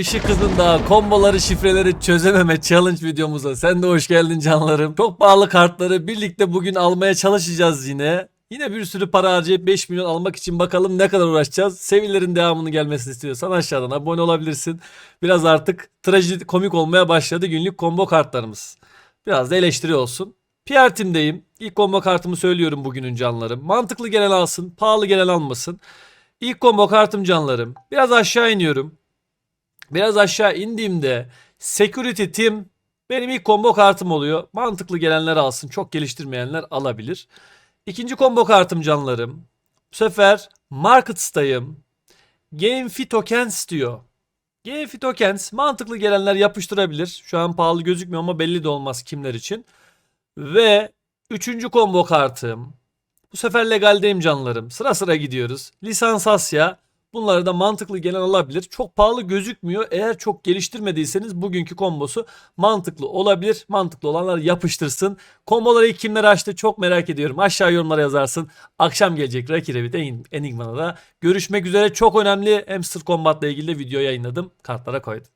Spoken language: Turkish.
Işık hızında komboları şifreleri çözememe challenge videomuza sen de hoş geldin canlarım. Çok pahalı kartları birlikte bugün almaya çalışacağız yine. Yine bir sürü para harcayıp 5 milyon almak için bakalım ne kadar uğraşacağız. Sevilerin devamını gelmesini istiyorsan aşağıdan abone olabilirsin. Biraz artık trajedi komik olmaya başladı günlük combo kartlarımız. Biraz da eleştiri olsun. PR Team'deyim. İlk combo kartımı söylüyorum bugünün canlarım. Mantıklı gelen alsın, pahalı gelen almasın. İlk combo kartım canlarım. Biraz aşağı iniyorum. Biraz aşağı indiğimde Security Team benim ilk combo kartım oluyor. Mantıklı gelenler alsın. Çok geliştirmeyenler alabilir. İkinci combo kartım canlarım. Bu sefer Markets'tayım. Game Fit Tokens diyor. Game Fit Tokens mantıklı gelenler yapıştırabilir. Şu an pahalı gözükmüyor ama belli de olmaz kimler için. Ve üçüncü combo kartım. Bu sefer legaldeyim canlarım. Sıra sıra gidiyoruz. Lisans Asya. Bunları da mantıklı gelen alabilir. Çok pahalı gözükmüyor. Eğer çok geliştirmediyseniz bugünkü kombosu mantıklı olabilir. Mantıklı olanlar yapıştırsın. Komboları ilk kimler açtı çok merak ediyorum. Aşağı yorumlara yazarsın. Akşam gelecek Rocky Rabbit'e Enigma'da da. Görüşmek üzere. Çok önemli Hamster Combat'la ilgili de video yayınladım. Kartlara koydum.